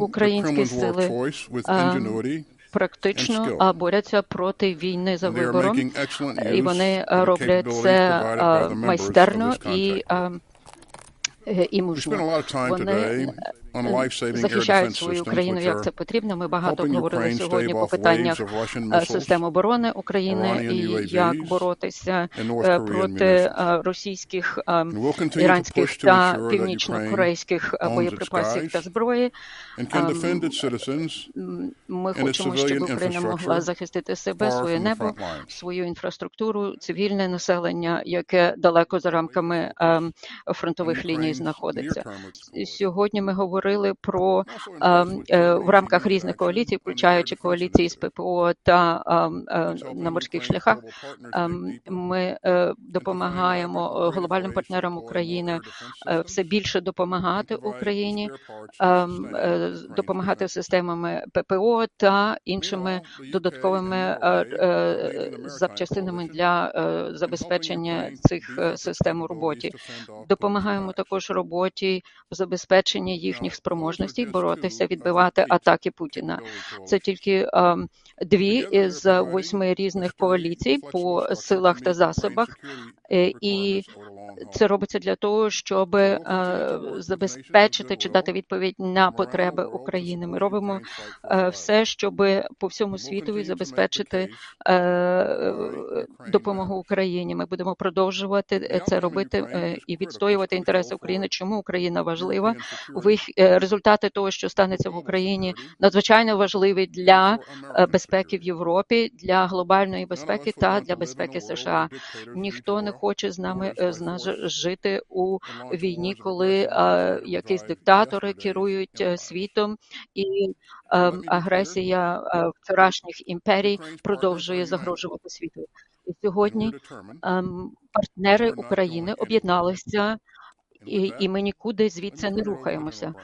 Українські сили, choice with ingenuity, практично борються проти війни за вибором, і вони роблять це майстерно і, е, і time Вони захищають свою країну, як це потрібно. Ми багато говорили сьогодні по питаннях е, систем оборони України і як боротися е, проти е, російських іранських та північно-корейських боєприпасів та зброї. and can Um, defend its citizens М, Ми хочемо, щоб Україна могла захистити себе, своє небо, свою інфраструктуру, цивільне населення, яке далеко за рамками ем, фронтових ліній знаходиться. Сьогодні ми говорили про ем, е, в рамках різних коаліцій, включаючи коаліції з. ППО та ем, е, на морських шляхах. Ем, Ми е, допомагаємо глобальним партнерам України все більше допомагати Україні, допомагати системами ППО та іншими додатковими запчастинами для забезпечення цих систем у роботі. Допомагаємо також роботі в забезпеченні їхніх спроможностей боротися, відбивати атаки Путіна. Це тільки ем, дві із восьми різних коаліцій по силах та засобах, е, і це робиться для того, щоб е, забезпечити чи дати відповідь на потреби України. Ми робимо е, все, щоб по всьому світу забезпечити е, допомогу Україні. Ми будемо продовжувати це робити і відстоювати інтереси України. Чому Україна важлива? Результати того, що станеться в Україні, надзвичайно важливі для безпеки в Європі, для глобальної безпеки та для безпеки США. Ніхто не хоче з нами з нас жити у війні, коли якісь диктатори керують е, світом, і е, агресія е, вчорашніх імперій продовжує загрожувати світу. І сьогодні ем, партнери України об'єдналися, і, і ми нікуди звідси не рухаємося.